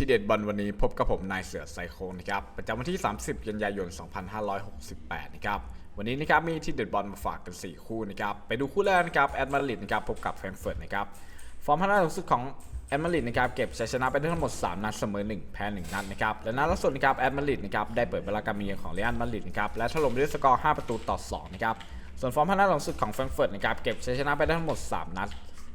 ที่เด็ดบอลวันนี้พบกับผมนายเสือไซโคนนะครับประจำวันที่ 30 กันยายน 2568 นะครับวันนี้นะครับมีที่เด็ดบอลมาฝากกัน 4 คู่นะครับไปดูคู่แรกนะครับแอดมาริดนะครับพบกับแฟรงเฟิร์ตนะครับฟอร์มพัฒนาสูงสุดของแอดมาริดนะครับเก็บชัยชนะไปได้ทั้งหมด 3 นัดเสมอ 1 แพ้ 1 นัดนะครับและนัดล่าสุดนะครับแอดมาริดนะครับได้เปิดเวลาการมีเยือนของเรอัลมาริดนะครับและถล่มด้วยสกอร์ 5 ประตูต่อ 2 นะครับส่วนฟอร์มพัฒนาสูงสุดของแฟรงเฟิร์ตนะครับเก็บชัยชนะไปได้ทั้งหมด 3 นัด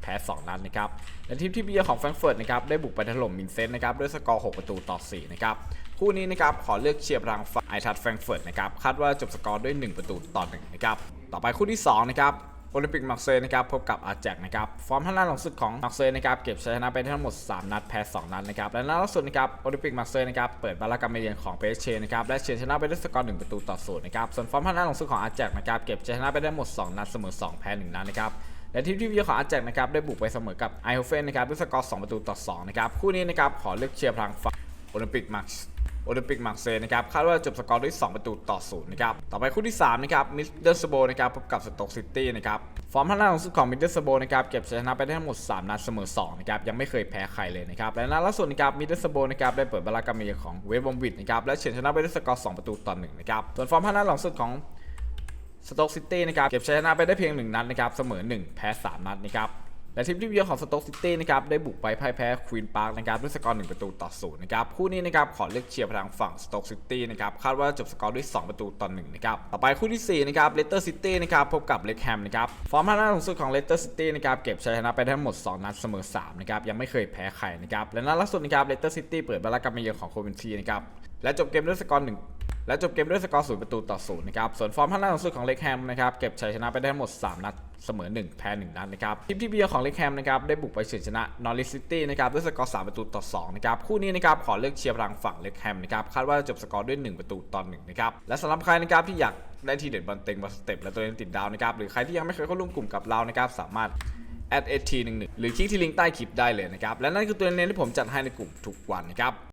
พ้ 2 นัดนะครับและทีมที่เบียของแฟรงก์เฟิร์ตนะครับได้บุกไปถล่มมินเซนนะครับด้วยสกอร์ 6 ประตูต่อ 4 นะครับคู่นี้นะครับขอเลือกเชียร์พลังไอทัดแฟรงก์เฟิร์ตนะครับคาดว่าจบสกอร์ด้วย 1 ประตูต่อ1นะครับต่อไปคู่ที่2นะครับโอลิมปิกมาร์เซย์นะครับพบกับอาแจกนะครับฟอร์มท่าหน้าหลังสุดของมาร์เซย์นะครับเก็บชัยชนะไปทั้งหมด 3 นัดแพ้2นัดนะครับและนัดล่าสุดนะครับโอลิมปิกมาร์เซย์นะครับเปิดบาลากรรมเยือนของเปเชนะครับและเฉือนชนะไปด้วยสกอร์1ประตูต่อศูนย์นะครับส่วนฟอร์มท่านาหลังสุดของอาแจกนะครับเก็บชัยชนะไปได้หมด 2 นัดเสมอ 2 แพ้1นัดนะครับ และทีมที่เยือนของอาแจกนะครับได้บุกไปเสมอกับไอโฮเฟนนะครับด้วยสกอร์2ประตูต่อ2นะครับคู่นี้นะครับขอเลือกเชียร์พลังฝั่งโอลิมปิกมาร์ชโอลิมปิกมาร์เซย์นะครับคาดว่าจบสกอร์ด้วย 2 ประตูต่อ0นะครับต่อไปคู่ที่ 3 นะครับมิดเดิลสโบนะครับพบกับสโต๊กซิตี้นะครับฟอร์มท่าหน้าของสุดของมิดเดิลสโบนะครับเก็บชนะไปได้ทั้งหมด 3 นัดเสมอ2นะครับยังไม่เคยแพ้ใครเลยนะครับและนัดล่าสุดนะครับมิดเดิลสโบนะครับได้เปิดบาลากรรมเยือนของเวสต์บอมวิดนะครับและเฉือนชนะไปด้วยสกอร์2ประตูต่อ1นะครับส่วนฟอร์มท่าหน้าหลังสุดของ สโต๊กซิตี้นะครับเก็บชัยชนะไปได้เพียง 1 นัดนะครับเสมอ 1 แพ้ 3 นัดนะครับและทีมที่เยือนของสโต๊กซิตี้นะครับได้บุกไปพ่ายแพ้ควีนพาร์คนะครับด้วยสกอร์1ประตูต่อ0นะครับคู่นี้นะครับขอเลือกเชียร์พลังฝั่งสโต๊กซิตี้นะครับคาดว่าจบสกอร์ด้วย 2 ประตูต่อ1นะครับต่อไปคู่ที่4นะครับเลสเตอร์ซิตี้นะครับพบกับเลกแฮมนะครับฟอร์มท่าหน้าสูงสุดของเลสเตอร์ซิตี้นะครับเก็บชัยชนะไปได้ทั้งหมด 2 นัดเสมอ3นะครับยังไม่เคยแพ้ใครนะครับและนัดล่าสุดนะครับเลสเตอร์ซิตี้เปิดบาลากรรมเยือนของโคเวนทรีนะครับและจบเกมด้วยสกอร์1 และจบเกมด้วยสกอร์ศูนย์ประตูต่อศูนย์นะครับ ส่วนฟอร์มท่าน้าของสุดของเล็กแฮมนะครับ เก็บชัยชนะไปได้ทั้งหมด 3 นัด เสมอ 1 แพ้ 1 นัดนะครับ ทีมที่เบียร์ของเล็กแฮมนะครับ ได้บุกไปเฉือนชนะนอริสซิตี้นะครับ ด้วยสกอร์3ประตูต่อ2นะครับ คู่นี้นะครับ ขอเลือกเชียร์พลังฝั่งเล็กแฮมนะครับ คาดว่าจะจบสกอร์ด้วย 1 ประตูต่อ1นะครับ และสำหรับใครนะครับที่อยากได้ทีเด็ดบอลเต็งบอลสเต็ปและตัวเล่นติดดาวนะครับ หรือใครที่ยังไม่เคยเข้าร่วมกลุ่มกับเรานะครับสามารถ at at 1 1หรือคลิกที่ลิงก์ใต้คลิปได้เลยนะครับ และนั่นคือตัวเน้นที่ผมจัดให้ในกลุ่มทุกวันนะครับ